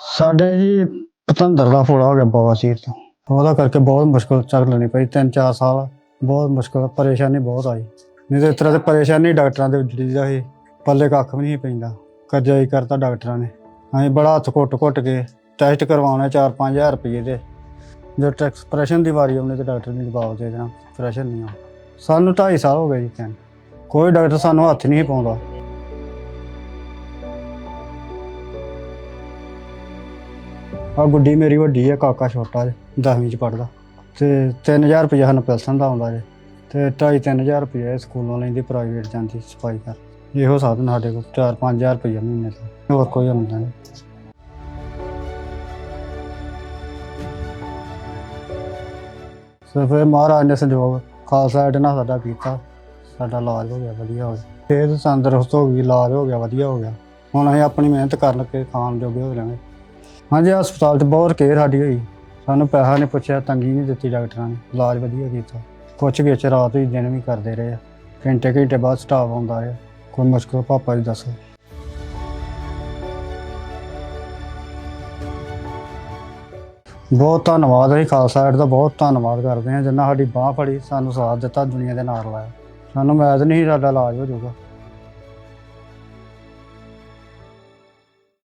ਸਾਡੇ ਜੀ ਪਤੰਦਰ ਦਾ ਫੋੜਾ ਹੋ ਗਿਆ ਬਵਾਸੀਰ ਤੋਂ। ਉਹਦਾ ਕਰਕੇ ਬਹੁਤ ਮੁਸ਼ਕਲ ਚੱਲ ਲੈਣੀ ਪਈ, ਤਿੰਨ ਚਾਰ ਸਾਲ ਬਹੁਤ ਮੁਸ਼ਕਲ, ਪਰੇਸ਼ਾਨੀ ਬਹੁਤ ਆਈ। ਨਹੀਂ ਤੇ ਇਸ ਤਰ੍ਹਾਂ ਤੇ ਪਰੇਸ਼ਾਨੀ ਡਾਕਟਰਾਂ ਦੇ ਜਿਹੜੀ ਦਾ ਸੀ ਪੱਲੇ ਕੱਖ ਵੀ ਨਹੀਂ ਪੈਂਦਾ। ਕਰਜ਼ਾ ਹੀ ਕਰਤਾ ਡਾਕਟਰਾਂ ਨੇ। ਅਸੀਂ ਬੜਾ ਹੱਥ ਘੁੱਟ ਘੁੱਟ ਕੇ ਟੈਸਟ ਕਰਵਾਉਣੇ 4-5000 ਰੁਪਏ ਦੇ। ਜੋ ਐਕਸਪ੍ਰੈਸ਼ਨ ਦੀ ਵਾਰੀ ਆਉਣੀ ਤੇ ਡਾਕਟਰ ਨੇ ਜਵਾਬ ਦੇ ਦੇਣਾ, ਪ੍ਰੈਸ਼ਨ ਨਹੀਂ ਆ ਸਾਨੂੰ 2.5 ਸਾਲ ਹੋ ਗਏ ਜੀ ਤਿੰਨ। ਕੋਈ ਡਾਕਟਰ ਸਾਨੂੰ ਹੱਥ ਨਹੀਂ ਪਾਉਂਦਾ। ਆ ਗੁੱਡੀ ਮੇਰੀ ਵੱਡੀ ਹੈ ਕਾਕਾ ਛੋਟਾ ਜੇ 10ਵੀਂ ਚ ਪੜਦਾ ਤੇ 3000 ਰੁਪਏ ਸਾਨੂੰ ਪੈਨਸ਼ਨ ਦਾ ਆਉਂਦਾ ਜੇ। ਤੇ 2.5 3000 ਰੁਪਏ ਸਕੂਲੋਂ ਲੈਂਦੀ ਪ੍ਰਾਈਵੇਟ ਜਾਂਦੀ, ਸਫ਼ਾਈ ਕਰ। ਇਹੋ ਸਾਧਨ ਸਾਡੇ ਕੋਲ 4-5000 ਰੁਪਏ ਮਹੀਨੇ ਦਾ। ਹੋਰ ਕੋਈ ਆਉਂਦਾ ਨਹੀਂ। ਸਿਰਫ ਇਹ ਮਹਾਰਾਜ ਨੇ ਸੰਜੋਗ, ਖਾਲਸਾ ਐਡ ਨਾਲ ਸਾਡਾ ਕੀਤਾ। ਸਾਡਾ ਇਲਾਜ ਹੋ ਗਿਆ, ਵਧੀਆ ਹੋ ਗਿਆ। ਸਿਹਤ ਤੰਦਰੁਸਤ ਹੋ ਗਈ, ਇਲਾਜ ਹੋ ਗਿਆ, ਵਧੀਆ ਹੋ ਗਿਆ। ਹੁਣ ਅਸੀਂ ਆਪਣੀ ਮਿਹਨਤ ਕਰਨ ਕੇ ਖਾਣ ਜੋਗੇ ਹੋ ਜਾਵਾਂਗੇ। ਹਾਂਜੀ, ਹਸਪਤਾਲ 'ਚ ਬਹੁਤ ਕੇਅਰ ਸਾਡੀ ਹੋਈ। ਸਾਨੂੰ ਪੈਸਾ ਨਹੀਂ ਪੁੱਛਿਆ, ਤੰਗੀ ਨਹੀਂ ਦਿੱਤੀ ਡਾਕਟਰਾਂ ਨੇ। ਇਲਾਜ ਵਧੀਆ ਕੀਤਾ। ਕੁਛ ਵਿੱਚ ਰਾਤ ਵੀ ਦਿਨ ਵੀ ਕਰਦੇ ਰਹੇ। ਆ ਘੰਟੇ ਘੰਟੇ ਬਾਅਦ ਸਟਾਫ ਆਉਂਦਾ ਹੈ ਕੋਈ ਮੁਸ਼ਕਲ ਪਾਪਾ ਜੀ ਦੱਸੋ। ਬਹੁਤ ਧੰਨਵਾਦ ਹੈ ਖਾਲਸਾ ਏਡ ਦਾ, ਬਹੁਤ ਧੰਨਵਾਦ ਕਰਦੇ ਹਾਂ। ਜਿੰਨਾ ਸਾਡੀ ਬਾਹ ਫੜੀ, ਸਾਨੂੰ ਸਾਥ ਦਿੱਤਾ, ਦੁਨੀਆ ਦੇ ਨਾਲ ਲਾਇਆ। ਸਾਨੂੰ ਮੈਦ ਨਹੀਂ ਸੀ ਸਾਡਾ ਇਲਾਜ ਹੋ ਜਾਊਗਾ।